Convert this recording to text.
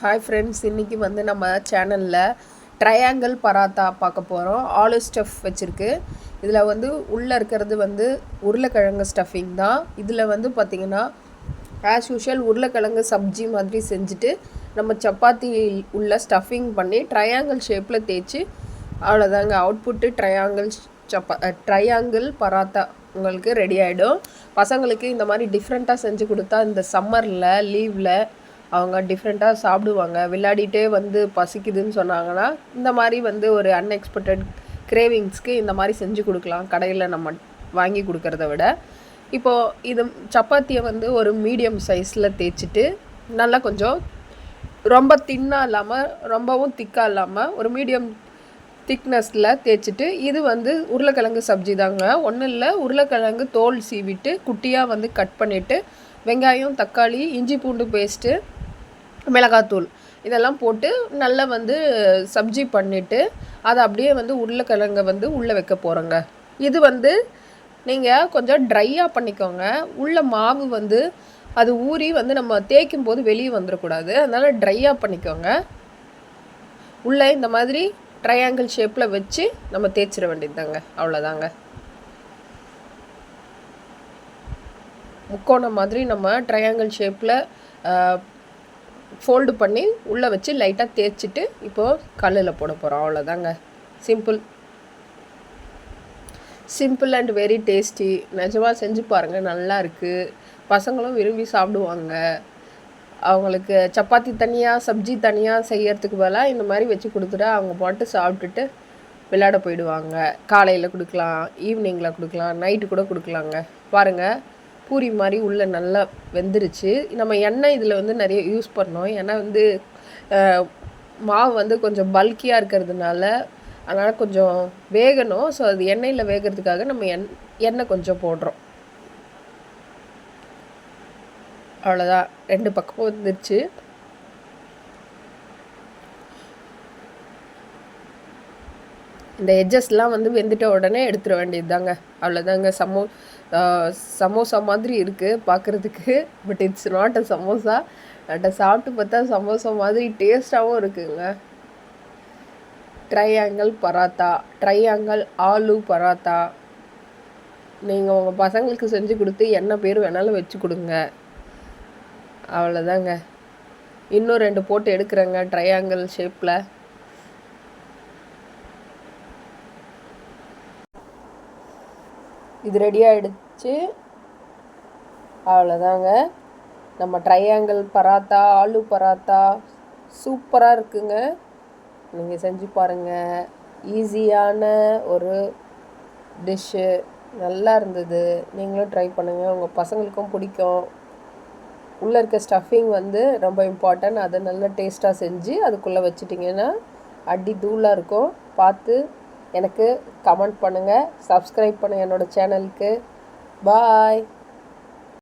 Hi friends இன்றைக்கி வந்து நம்ம சேனலில் ட்ரையாங்கிள் பராத்தா பார்க்க போகிறோம் ஆலு ஸ்டஃப் வச்சுருக்கு. இதில் வந்து உள்ளே இருக்கிறது வந்து உருளைக்கிழங்கு ஸ்டஃபிங் தான். இதில் வந்து பார்த்திங்கன்னா ஆஸ் யூஷுவல் உருளைக்கிழங்கு சப்ஜி மாதிரி செஞ்சுட்டு நம்ம சப்பாத்தி உள்ள ஸ்டஃபிங் பண்ணி ட்ரையாங்கிள் ஷேப்பில் தேய்ச்சி அவ்வளோதாங்க அவுட்புட்டு ட்ரையாங்கிள் சப்பா ட்ரையாங்கிள் பராத்தா உங்களுக்கு ரெடி ஆகிடும் பசங்களுக்கு இந்த மாதிரி டிஃப்ரெண்ட்டாக செஞ்சு கொடுத்தா இந்த சம்மரில் லீவில் அவங்க டிஃப்ரெண்ட்டாக சாப்பிடுவாங்க. விளையாடிட்டே வந்து பசிக்குதுன்னு சொன்னாங்கன்னா இந்த மாதிரி வந்து ஒரு அன்எக்ஸ்பெக்டட் கிரேவிங்ஸ்க்கு இந்த மாதிரி செஞ்சு கொடுக்கலாம். கடையில் நம்ம வாங்கி கொடுக்கறத விட. இப்போது இது சப்பாத்தியை வந்து ஒரு மீடியம் சைஸில் தேய்ச்சிட்டு நல்லா கொஞ்சம் ரொம்ப தின்னாக இல்லாமல் ரொம்பவும் திக்காக இல்லாமல் ஒரு மீடியம் திக்னஸில் தேய்ச்சிட்டு இது வந்து உருளைக்கிழங்கு சப்ஜி தாங்க. ஒன்றும் இல்லை உருளைக்கிழங்கு தோல் சீவிட்டு குட்டியாக வந்து கட் பண்ணிவிட்டு வெங்காயம் தக்காளி இஞ்சி பூண்டு பேஸ்ட்டு மிளகாத்தூள். இதெல்லாம் போட்டு நல்லா வந்து சப்ஜி பண்ணிவிட்டு அதை அப்படியே வந்து உருளைக்கிழங்க வந்து உள்ளே வைக்க போகிறோங்க இது வந்து நீங்கள் கொஞ்சம் ட்ரையாக பண்ணிக்கோங்க. உள்ள மாவு வந்து அது ஊறி வந்து நம்ம தேய்க்கும் போது வெளியே வந்துடக்கூடாது அதனால் ட்ரையாக பண்ணிக்கோங்க. உள்ளே இந்த மாதிரி ட்ரையாங்கிள் ஷேப்பில் வச்சு நம்ம தேய்ச்சிட வேண்டியதுதாங்க. அவ்வளோதாங்க. முக்கோணம் மாதிரி நம்ம ட்ரையாங்கிள் ஷேப்பில் ஃபோல்டு பண்ணி உள்ளே வச்சு லைட்டாக தேய்ச்சிட்டு இப்போது கல்லில் போட போகிறோம் அவ்வளோதாங்க simple simple and very tasty நிஜமாக செஞ்சு பாருங்கள் நல்லா இருக்குது பசங்களும் விரும்பி சாப்பிடுவாங்க. அவங்களுக்கு சப்பாத்தி தனியாக சப்ஜி தனியாக செய்யறதுக்கு பதிலாக இந்த மாதிரி வச்சு கொடுத்துட்டா அவங்க பாட்டு சாப்பிட்டுட்டு விளையாட போயிடுவாங்க. காலையில் கொடுக்கலாம் ஈவினிங்கில் கொடுக்கலாம் நைட்டு கூட கொடுக்கலாங்க. பாருங்கள் பூரி மாதிரி உள்ளே நல்லா வெந்துருச்சு. நம்ம எண்ணெய் இதில் வந்து நிறைய யூஸ் பண்ணோம். ஏன்னா வந்து மாவு வந்து கொஞ்சம் பல்கியாக இருக்கிறதுனால அதனால் கொஞ்சம் வேகணும். ஸோ அது எண்ணெயில் வேகிறதுக்காக நம்ம எண் எண்ணெய் கொஞ்சம் போடுறோம். அவ்வளோதான் ரெண்டு பக்கமும் வந்துருச்சு. இந்த எட்ஜஸ்லாம் வந்து வெந்துட்ட உடனே எடுத்துட வேண்டியது தாங்க அவ்வளோதாங்க சமோ சமோசா மாதிரி இருக்குது பார்க்குறதுக்கு but it's not a samosa but சாப்பிட்டு பார்த்தா சமோசா மாதிரி டேஸ்ட்டாகவும் இருக்குங்க. ட்ரையாங்கிள் பராத்தா ட்ரையாங்கிள் ஆலு பராத்தா நீங்கள் உங்கள் பசங்களுக்கு செஞ்சு கொடுத்து என்ன பேர் வேணாலும் வச்சு கொடுங்க. அவ்வளோதாங்க இன்னும் ரெண்டு போட்டு எடுக்கிறேங்க. ட்ரையாங்கிள் ஷேப்பில் இது ரெடி ஆகிடுச்சு அவ்வளோதாங்க நம்ம ட்ரையாங்கிள் பராத்தா ஆலு பராத்தா சூப்பராக இருக்குங்க. நீங்கள் செஞ்சு பாருங்கள் ஈஸியான ஒரு டிஷ்ஷு நல்லா இருந்தது. நீங்களும் ட்ரை பண்ணுங்கள் உங்கள் பசங்களுக்கும் பிடிக்கும். உள்ளே இருக்க ஸ்டஃபிங் வந்து ரொம்ப இம்பார்ட்டன்ட் அதை நல்லா டேஸ்ட்டாக செஞ்சு அதுக்குள்ளே வச்சுட்டிங்கன்னா அடி தூளாக இருக்கும். பார்த்து எனக்கு கமெண்ட் பண்ணுங்கள் சப்ஸ்கிரைப் பண்ணுங்கள் என்னோடய சேனலுக்கு பாய்